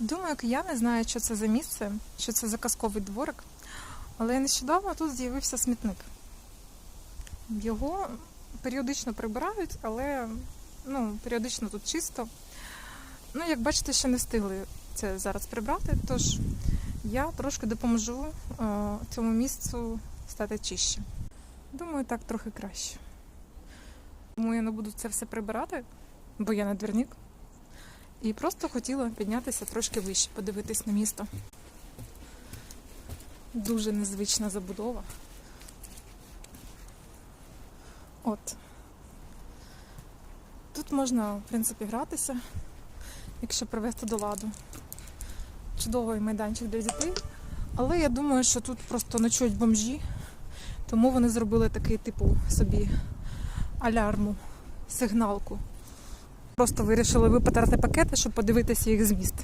Думаю, кияни знають, що це за місце, що це за казковий дворик. Але нещодавно тут з'явився смітник. Його періодично прибирають, але ну, періодично тут чисто. Ну, як бачите, ще не встигли це зараз прибрати, тож я трошки допоможу е, цьому місцю стати чище. Думаю, так трохи краще. Тому я не буду це все прибирати, бо я не двірник. І просто хотіла піднятися трошки вище, подивитись на місто. Дуже незвична забудова. От. Тут можна, в принципі, гратися, якщо привести до ладу. Чудовий майданчик для дітей. Але я думаю, що тут просто ночують бомжі, тому вони зробили такий типу собі алярму, сигналку. Просто вирішили випатрати пакети, щоб подивитися їх зміст.